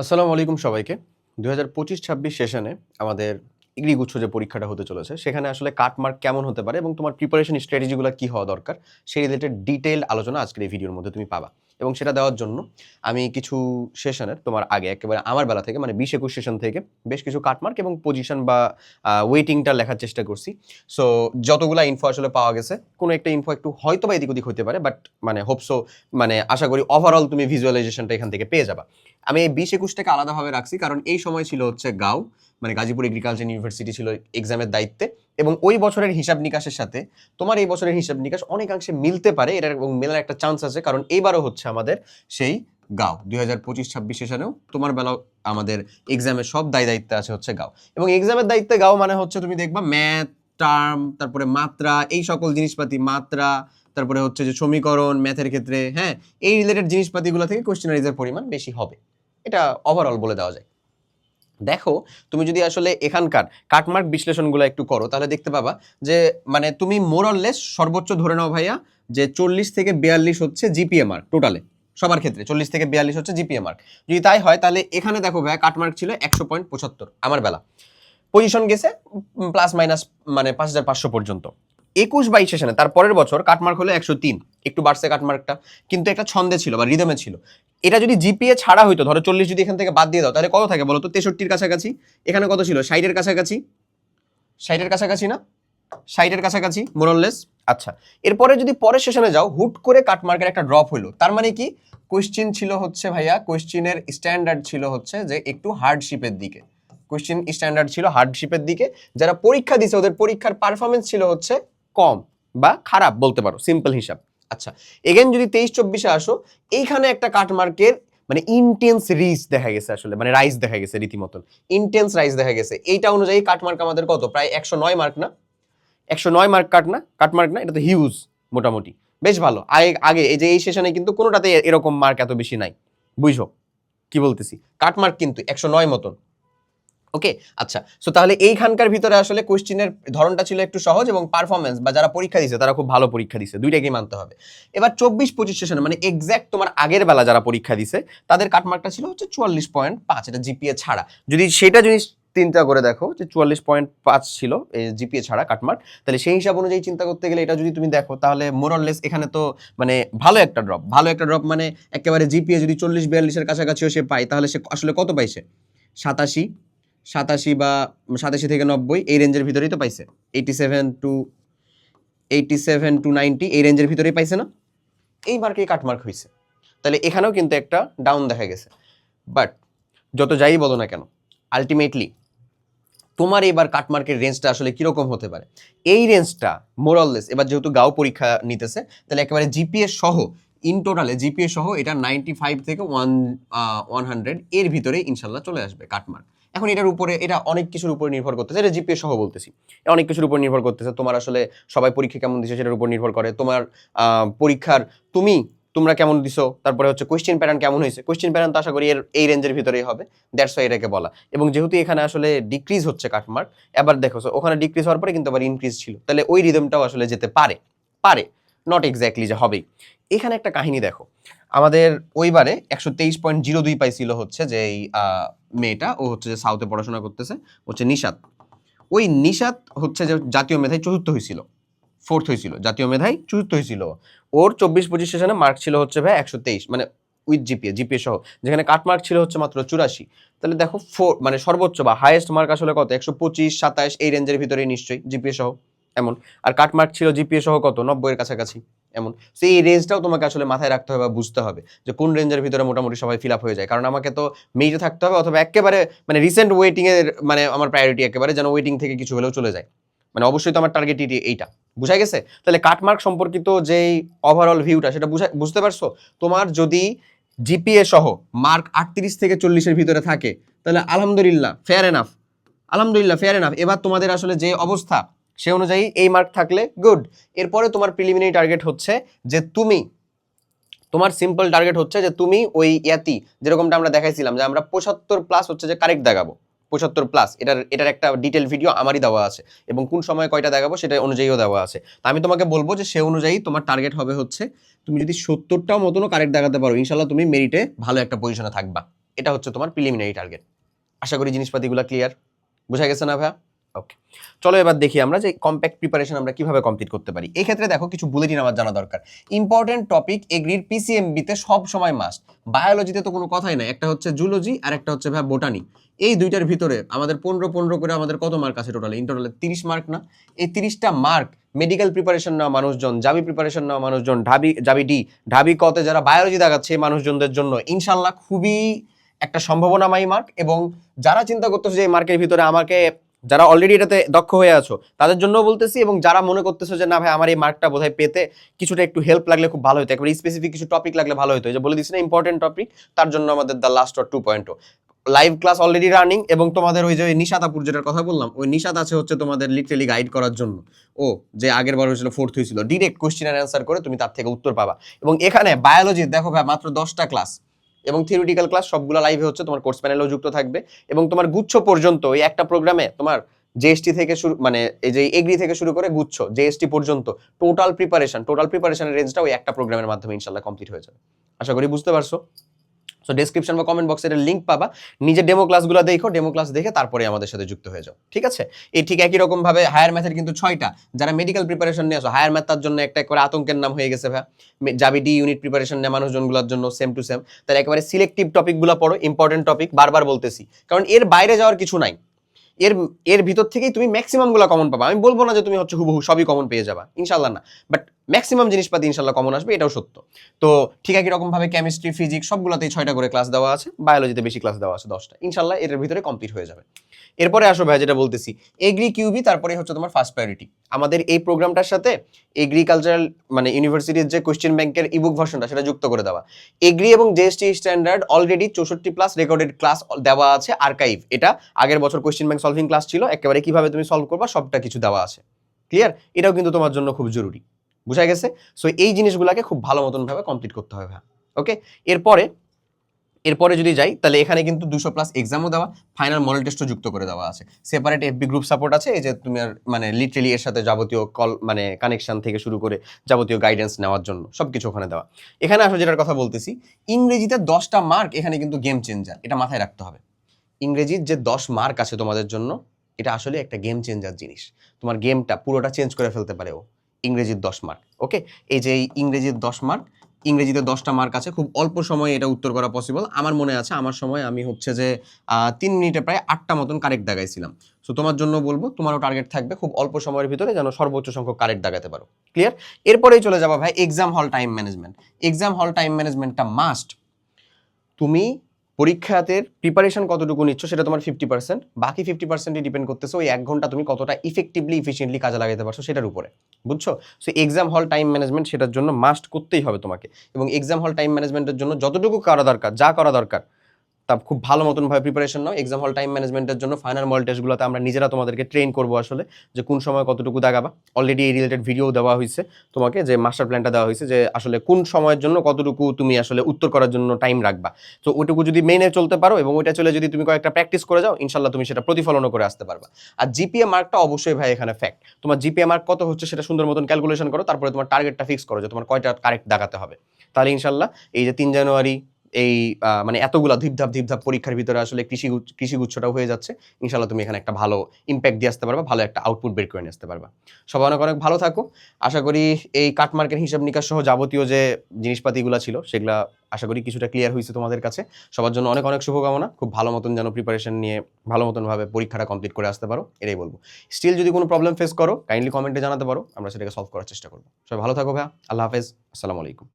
আসসালামু আলাইকুম সবাইকে। দু হাজার পঁচিশ ছাব্বিশ সেশনে আমাদের ইগ্রিগুচ্ছ যে পরীক্ষাটা হতে চলেছে, সেখানে আসলে কাটমার্ক কেমন হতে পারে এবং তোমার প্রিপারেশন স্ট্র্যাটেজিগুলো কী হওয়া দরকার, সেই রিলেটেড ডিটেল আলোচনা আজকের এই ভিডিওর মধ্যে তুমি পাবা। এবং সেটা দেওয়ার জন্য আমি কিছু সেশনের তোমার আগে একেবারে আমার বেলা থেকে মানে বিশ একুশ সেশন থেকে বেশ কিছু কাটমার্ক এবং পজিশন বা ওয়েটিংটা লেখার চেষ্টা করছি। সো যতগুলা ইনফো আসলে পাওয়া গেছে, কোনো একটা ইনফো একটু হয়তো বা এদিক ওদিক হতে পারে বাট মানে হোপসো মানে আশা করি ওভারঅল তুমি ভিজুয়ালাইজেশনটা এখান থেকে পেয়ে যাবা। আমি এই বিশ একুশটাকে আলাদাভাবে রাখছি, কারণ এই সময় ছিল হচ্ছে গাও মানে গাজীপুর এগ্রিকালচার ইউনিভার্সিটি ছিল এক্সামের দায়িত্বে। এবং ওই বছরের হিসাব নিকাশের সাথে তোমার এই বছরের হিসাব নিকাশ অনেকাংশে মিলতে পারে এটার এবং মেলার একটা চান্স আছে, কারণ এইবারও হচ্ছে আমাদের সেই গাও। দুই হাজার পঁচিশ, ছাব্বিশ সেশনেও তোমার বেলাও আমাদের এক্সামের সব দায় দায়িত্বে আছে হচ্ছে গাও। এবং এক্সামের দায়িত্বে গাও মানে হচ্ছে তুমি দেখবা ম্যাথ টার্ম তারপরে মাত্রা, এই সকল জিনিসপাতি, মাত্রা, তারপরে হচ্ছে যে সমীকরণ ম্যাথের ক্ষেত্রে হ্যাঁ এই রিলেটেড জিনিসপাতিগুলো থেকে কোয়েশ্চেনারিজের পরিমাণ বেশি হবে। এটা ওভারঅল বলে দেওয়া যায়। দেখো, তুমি যদি আসলে এখানকার কাটমার্ক বিশ্লেষণগুলো একটু করো, তাহলে দেখতে পাবা যে মানে তুমি মোরললেস সর্বোচ্চ ধরে নাও ভাইয়া যে চল্লিশ থেকে বিয়াল্লিশ হচ্ছে জিপিএ মার্ক টোটালে সবার ক্ষেত্রে। চল্লিশ থেকে বিয়াল্লিশ হচ্ছে জিপিএ মার্ক যদি তাই হয়, তাহলে এখানে দেখো ভাইয়া কাটমার্ক ছিল একশো পয়েন্ট পঁচাত্তর, আমার বেলা। পজিশন গেছে প্লাস মাইনাস মানে পাঁচ হাজার পাঁচশো পর্যন্ত। একুশ বাইশ সেশনে তার পরের বছর কাটমার্ক হলো একশো তিন, একটু বাড়ছে কাটমার্কটা, কিন্তু একটা ছন্দে ছিল বা রিদমে ছিল। এটা যদি জিপিএ ছাড়া হইতো, ধরো চল্লিশ যদি এখান থেকে বাদ দিয়ে দাও, তাহলে কত থাকে বলো তো? তেষট্টির কাছাকাছি। এখানে কত ছিল? ষাটের কাছাকাছি। ষাটের কাছাকাছি না? ষাটের কাছাকাছি মোরললেস আচ্ছা এরপরে যদি পরের সেশনে যাও, হুট করে কাটমার্কের একটা ড্রপ হইল। তার মানে কি? কোয়েশ্চিন ছিল হচ্ছে ভাইয়া কোয়েশ্চিনের স্ট্যান্ডার্ড ছিল হচ্ছে যে একটু হার্ডশিপের দিকে। কোয়েশ্চিন স্ট্যান্ডার্ড ছিল হার্ডশিপের দিকে। যারা পরীক্ষা দিছে, ওদের পরীক্ষার পারফরমেন্স ছিল হচ্ছে কম বা খারাপ, বলতে পারো সিম্পল হিসাব। আচ্ছা এগেন যদি তেইশ চব্বিশে আসো, এইখানে একটা কাটমার্কের মানে ইন্টেন্স রিস দেখা গেছে আসলে মানে রাইস দেখা গেছে রীতিমতন ইন্টেন্স রাইস দেখা গেছে। এইটা অনুযায়ী কাটমার্ক আমাদের কত? প্রায় একশো নয় মার্ক না? একশো নয় মার্ক কাট না? কাটমার্ক না? এটা তো হিউজ মোটামুটি। বেশ ভালো। আগে আগে, এই যে এই সেশনে কিন্তু কোনোটাতে এরকম মার্ক এত বেশি নাই। বুঝো কি বলতেছি? কাটমার্ক কিন্তু একশো নয় মতন। ওকে আচ্ছা। সো তাহলে এইখানকার ভিতরে আসলে কোশ্চিনের ধরনটা ছিল একটু সহজ এবং পারফরমেন্স বা যারা পরীক্ষা দিছে, তারা খুব ভালো পরীক্ষা দিছে। দুইটাকেই মানতে হবে। এবার চব্বিশ পঁচিশ সেশনে মানে এক্স্যাক্ট তোমার আগের বেলা যারা পরীক্ষা দিছে, তাদের কাটমার্কটা ছিল হচ্ছে চুয়াল্লিশ পয়েন্ট পাঁচ, এটা জিপিএ ছাড়া। যদি সেটা যদি চিন্তা করে দেখো, যে চুয়াল্লিশ পয়েন্ট পাঁচ ছিল জিপিএ ছাড়া কাটমার্ক তাহলে সেই হিসাব অনুযায়ী চিন্তা করতে গেলে এটা যদি তুমি দেখো, তাহলে মোরললেস এখানে তো মানে ভালো একটা ড্রপ ভালো একটা ড্রপ মানে একেবারে জিপিএ যদি চল্লিশ বিয়াল্লিশের কাছাকাছিও সে পায়, তাহলে সে আসলে কত পাইছে? সাতাশি সাতাশি বা সাতাশি থেকে নব্বই, এই রেঞ্জের ভিতরেই তো পাইছে। Eighty seven two eighty seven two ninety এই রেঞ্জের ভিতরেই পাইছে না? এই মার্কেই কাটমার্ক হয়েছে তাহলে এখানেও কিন্তু একটা ডাউন দেখা গেছে। বাট যত যাই বলো না কেন আলটিমেটলি তোমার এবার কাটমার্কের রেঞ্জটা আসলে কীরকম হতে পারে? এই রেঞ্জটা মোরাললেস এবার যেহেতু গাও পরীক্ষা নিতেছে, তাহলে একেবারে জিপিএ সহ ইন টোটালে জিপিএ সহ এটা নাইনটি ফাইভ থেকে ওয়ান ওয়ান হান্ড্রেড এর ভিতরে ইনশাল্লাহ চলে আসবে কাটমার্ক। এখন এটার উপরে, এটা অনেক কিছুর উপরে নির্ভর করতেছে। এটা জিপিএ সহ বলতেছি। অনেক কিছুর উপর নির্ভর করতেছে। তোমার আসলে সবাই পরীক্ষা কেমন দিছে সেটার উপর নির্ভর করে। তোমার পরীক্ষার তুমি, তোমরা কেমন দিছো? তারপরে হচ্ছে কোয়েশ্চেন প্যাটার্ন কেমন হয়েছে? কোয়েশ্চেন প্যাটার্ন তো আশা করি এর, এই রেঞ্জের ভিতরেই হবে। দ্যাটস ওয়াই এটাকে বলা। এবং যেহেতু এখানে আসলে ডিক্রিজ হচ্ছে কাটমার্ক এবার দেখো ওখানে ডিক্রিজ হওয়ার পরে কিন্তু আবার ইনক্রিজ ছিল। তাহলে ওই রিদমটাও আসলে যেতে পারে। পারে। নট এক্স্যাক্টলি যে হবেই। এখানে একটা কাহিনী দেখো। আমাদের ওইবারে একশো তেইশ পয়েন্ট জিরো দুই পাইছিল হচ্ছে যে এই মেয়েটা। ও হচ্ছে যে সাউথে পড়াশোনা করতেছে, হচ্ছে নিশাত। ওই নিশাত হচ্ছে যে জাতীয় মেধায় চতুর্থ হয়েছিল ফোর্থ হয়েছিল জাতীয় মেধায় চতুর্থ হয়েছিল ওর চব্বিশ পঁচিশ সেশনে মার্ক ছিল হচ্ছে ভাই একশো তেইশ মানে উইথ জিপিএ জিপিএ সহ। যেখানে কাট মার্ক ছিল হচ্ছে মাত্র চুরাশি। তাহলে দেখো ফোর মানে সর্বোচ্চ বা হায়েস্ট মার্ক আসলে কত? একশো পঁচিশ, সাতাশ, এই রেঞ্জের ভিতরেই নিশ্চয়ই জিপিএ সহ। এমন। আর কাটমার্ক ছিল জিপিএ সহ কত? নব্বইয়ের কাছাকাছি। এমন। সো এই রেঞ্জটাও তোমাকে আসলে মাথায় রাখতে হবে বা বুঝতে হবে যে কোন রেঞ্জের ভিতরে মোটামুটি সবাই ফিল আপ হয়ে যায়। কারণ আমাকে তো মেইটে থাকতে হবে অথবা একেবারে মানে রিসেন্ট ওয়েটিং এর মানে আমার প্রায়োরিটি একেবারে যেন ওয়েটিং থেকে কিছু হলেও চলে যায়। মানে অবশ্যই তো আমার টার্গেট এইটা। বুঝা গেছে? তাহলে কাটমার্ক সম্পর্কিত যেই ওভারঅল ভিউটা সেটা বুঝা বুঝতে পারছ? তোমার যদি জিপিএ সহ মার্ক আটত্রিশ থেকে চল্লিশের ভিতরে থাকে, তাহলে আলহামদুলিল্লাহ ফেয়ার এনাফ আলহামদুলিল্লাহ ফেয়ার এনাফ এবার তোমাদের আসলে যে অবস্থা সে অনুযায়ী এই মার্ক থাকলে গুড এরপরে তোমার প্রিলিমিনারি টার্গেট হচ্ছে যে তুমি, তোমার সিম্পল টার্গেট হচ্ছে যে তুমি ওই ইয়াতি, যেরকমটা আমরা দেখাইছিলাম, যে আমরা পঁচাত্তর প্লাস হচ্ছে যে কারেক্ট দেখাবো। পঁচাত্তর প্লাস এটার এটার একটা ডিটেল ভিডিও আমারই দেওয়া আছে। এবং কোন সময় কয়টা দেখাবো সেটা অনুযায়ীও দেওয়া আছে। তা আমি তোমাকে বলব যে সে অনুযায়ী তোমার টার্গেট হবে হচ্ছে, তুমি যদি সত্তরটাও মতনও কারেক্ট দেখাতে পারো ইনশাল্লাহ তুমি মেরিটে ভালো একটা পজিশনে থাকবা। এটা হচ্ছে তোমার প্রিলিমিনারি টার্গেট আশা করি জিনিসপাতিগুলো ক্লিয়ার বোঝা গেছে না ভাইয়া? ওকে চলো এবার দেখি আমরা যে কম্প্যাক্ট প্রিপারেশন আমরা কীভাবে কমপ্লিট করতে পারি। এই ক্ষেত্রে দেখো কিছু বুলেটিন আমার জানা দরকার। ইম্পর্টেন্ট টপিক এগ্রির পিসিএমবিতে সব সময় মাস্ট বায়োলজিতে তো কোনো কথাই নাই। একটা হচ্ছে জুলজি আর একটা হচ্ছে ভাই বোটানি এই দুইটার ভিতরে আমাদের পনেরো পনেরো করে আমাদের কত মার্ক আছে টোটালে ইন টোটালে তিরিশ মার্ক না? এই তিরিশটা মার্ক মেডিকেল প্রিপারেশন নেওয়া মানুষজন জাবি প্রিপারেশন নেওয়া মানুষজন, ঢাবি জাবি ডি, ঢাবি কতে যারা বায়োলজি দেখাচ্ছে এই মানুষজনদের জন্য ইনশাল্লাহ খুবই একটা সম্ভাবনাময়ী মার্ক এবং যারা চিন্তা করতেছে যে এই মার্কের ভিতরে আমাকে যারা অলরেডি এটাতে দক্ষ হয়ে আছো, তাদের জন্য বলতেছি এবং যারা মনে করতেছো যে, না ভাই, আমার এই মার্কটা বোধহয় পেতে কিছুটা একটু হেল্প লাগলে খুব ভালো হতো। একবার স্পেসিফিক কিছু টপিক লাগলে ভালো হতো। যে বলে দিচ্ছি না ইম্পর্টেন্ট টপিক তার জন্য আমাদের the last or two point live class already running এবং তোমাদের ওই যে ওই নিশাত আপুর যেটার কথা বললাম, ওই নিশাত আছে হচ্ছে তোমাদের লিটারেলি গাইড করার জন্য। ও, যে আগের বার হয়েছিল ফোর্থ হয়েছিল। ডিরেক্ট কোশ্চেন অ্যান্সার করে তুমি তার থেকে উত্তর পাবা। এবং এখানে বায়োলজি দেখো ভাই, মাত্র দশটা ক্লাস এবং থিওরিটিক্যাল ক্লাস সবগুলো লাইভে হচ্ছে, তোমার কোর্স প্যানেলেও যুক্ত থাকবে। এবং তোমার গুচ্ছ পর্যন্ত, এই একটা প্রোগ্রামে তোমার জিএসটি থেকে শুরু মানে এই যে এগ্রি থেকে শুরু করে গুচ্ছ জিএসটি পর্যন্ত টোটাল প্রিপারেশন টোটাল প্রিপারেশনের রেঞ্জটা ওই একটা প্রোগ্রামের মাধ্যমে ইনশাল্লাহ কমপ্লিট হয়ে যাবে। আশা করি বুঝতে পারছ? সো ডেসক্রিপশন বা কমেন্ট বক্সে লিঙ্ক পাবা। নিজের ডেমো ক্লাসগুলো দেখো ডেমো ক্লাস দেখে তারপরে আমাদের সাথে যুক্ত হয়ে যাও। ঠিক আছে? এই ঠিক একই রকম ভাবে হায়ার ম্যাথের কিন্তু ছয়টা। যারা মেডিকেল প্রিপারেশন নিয়ে আসো হায়ার ম্যাথ তার জন্য একটা করে আতঙ্কের নাম হয়ে গেছে ভাই যাবি ডি ইউনিট প্রিপারেশন নেয় মানুষজনগুলোর জন্য সেম টু সেম তাহলে একেবারে সিলেক্টিভ টপিকগুলো পড়ো ইম্পর্টেন্ট টপিক বারবার বলতেছি। কারণ এর বাইরে যাওয়ার কিছু নাই। এর এর ভিতর থেকেই তুমি ম্যাক্সিমামগুলো কমন পাবা। আমি বলব না যে তুমি হচ্ছে হুবহু সবই কমন পেয়ে যাবা। ইনশাল্লাহ না। বাট ম্যাক্সিমাম জিনিসপাতি ইনশাল্লাহ কমন আসবে, এটাও সত্য। তো ঠিক একই রকম ভাবে কেমিস্ট্রি ফিজিক্স সবগুলোতেই ছয়টা করে ক্লাস দেওয়া আছে বায়োলজিতে বেশি ক্লাস দেওয়া আছে, দশটা। ইনশাল্লাহ এর ভিতরে কমপ্লিট হয়ে যাবে। এরপরে আসো ভাই যেটা বলতেছি এগ্রি কিউবি তারপরে হচ্ছে তোমার ফার্স্ট প্রায়োরিটি আমাদের এই প্রোগ্রামটার সাথে এগ্রিকালচারাল মানে ইউনিভার্সিটির যে কোয়েশ্চেন ব্যাংকের ইবুক ভার্সনটা সেটা যুক্ত করে দেওয়া। এগ্রি এবং জিএসটি স্ট্যান্ডার্ড অলরেডি চৌষট্টি প্লাস রেকর্ডেড ক্লাস দেওয়া আছে আর্কাইভ এটা আগের বছর কোয়েশ্চেন ব্যাংক সলভিং ক্লাস ছিল, একেবারে কীভাবে তুমি সলভ করবা, সবটা কিছু দেওয়া আছে। ক্লিয়ার এটাও কিন্তু তোমার জন্য খুব জরুরি। বুঝা গেছে? সো এই জিনিসগুলোকে খুব ভালো মতন ভাবে কমপ্লিট করতে হবে ওকে এরপরে এরপরে যদি যাই, তাহলে এখানে কিন্তু দুশো প্লাস এক্সামও দেওয়া ফাইনাল মডেল টেস্টও যুক্ত করে দেওয়া আছে। সেপারেট এফবি গ্রুপ সাপোর্ট আছে, এই যে তুমি মানে লিটারেলি এর সাথে যাবতীয় কল মানে কানেকশন থেকে শুরু করে যাবতীয় গাইডেন্স নেওয়ার জন্য সব কিছু ওখানে দেওয়া। এখানে আসলে যেটার কথা বলতেছি, ইংরেজিতে দশটা মার্ক এখানে কিন্তু গেম চেঞ্জার এটা মাথায় রাখতে হবে। ইংরেজির যে দশ মার্ক আছে তোমাদের জন্য, এটা আসলে একটা গেম চেঞ্জার জিনিস। তোমার গেমটা পুরোটা চেঞ্জ করে ফেলতে পারে ও। ইংরেজির দশ মার্ক ওকে এই যে এই ইংরেজির দশ মার্ক ইংরেজিতে দশটা মার্ক আছে, খুব অল্প সময়ে এটা উত্তর করা পসিবল আমার মনে আছে, আমার সময় আমি হচ্ছে যে তিন মিনিটে প্রায় আটটা মতন কারেক্ট দাগাইছিলাম। সো তোমার জন্য বলব, তোমারও টার্গেট থাকবে খুব অল্প সময়ের ভিতরে যেন সর্বোচ্চ সংখ্যক কারেক্ট দাগাতে পারো। ক্লিয়ার এরপরেই চলে যাব ভাই exam hall time management exam hall time ম্যানেজমেন্টটা must তুমি পরীক্ষাতের প্রিপারেশন কতটুকু নিচ্ছ সেটা তোমার ফিফটি পার্সেন্ট বাকি ফিফটি পার্সেন্টই ডিপেন্ড করতেছে ওই এক ঘণ্টা তুমি কতটা ইফেক্টিভলি ইফিসিয়েন্টলি কাজে লাগাতে পারছ সেটার উপরে। বুঝছ? So exam hall time management সেটার জন্য মাস্ট করতেই হবে তোমাকে। এবং এক্সাম হল টাইম ম্যানেজমেন্টের জন্য যতটুকু করা দরকার, যা করা দরকার তা খুব ভালো মতন ভাবে প্রিপারেশন নাও। এক্সাম হল টাইম ম্যানেজমেন্টের জন্য ফাইনাল মডেল টেস্টগুলোতে আমরা নিজেরা তোমাদেরকে ট্রেন করব আসলে যে কোন সময় কতটুকু দাগাবা। অলরেডি এই রিলেটেড ভিডিও দেওয়া হয়েছে তোমাকে যে মাস্টার প্ল্যানটা দেওয়া হয়েছে যে আসলে কোন সময়ের জন্য কতটুকু তুমি আসলে উত্তর করার জন্য টাইম রাখবা। তো ওইটুকু যদি মেনে চলতে পারো এবং ওইটা চলে যদি তুমি কয়েকটা প্র্যাকটিস করে যাও ইনশাল্লাহ তুমি সেটা প্রতিফলনও করে আসতে পারবা। আর জিপিএ মার্কটা অবশ্যই ভাই এখানে ফ্যাক্ট তোমার জিপিএ মার্ক কত হচ্ছে সেটা সুন্দর মতন ক্যালকুলেশন করো, তারপরে তোমার টার্গেটটা ফিক্স করো যে তোমার কয়টা কারেক্ট দাগাতে হবে। তাহলে ইনশাল্লাহ এই যে তিন জানুয়ারি এই মানে এতগুলা ধিপধাপ ধিপধাপ পরীক্ষার ভিতরে আসলে কৃষি কৃষি গুচ্ছটাও হয়ে যাচ্ছে। ইনশাল্লাহ তুমি এখানে একটা ভালো ইম্প্যাক্ট দিয়ে আসতে পারবা, ভালো একটা আউটপুট বের করে নিয়ে আসতে পারবা। সবাই অনেক অনেক ভালো থাকো। আশা করি এই কাটমার্কের হিসাব নিকাশ সহ যাবতীয় যে জিনিসপাতিগুলো ছিল, সেগুলা আশা করি কিছুটা ক্লিয়ার হয়েছে তোমাদের কাছে। সবার জন্য অনেক অনেক শুভকামনা। খুব ভালো মতন যেন প্রিপারেশন নিয়ে ভালো মতন ভাবে পরীক্ষাটা কমপ্লিট করে আসতে পারো, এটাই বলব। স্টিল যদি কোনো প্রবলেম ফেস করো কাইন্ডলি কমেন্টে জানাতে পারো, আমরা সেটাকে সলভ করার চেষ্টা করব। সবাই ভালো থাকো ভাইয়া। আল্লাহ হাফেজ। আসসালামু আলাইকুম।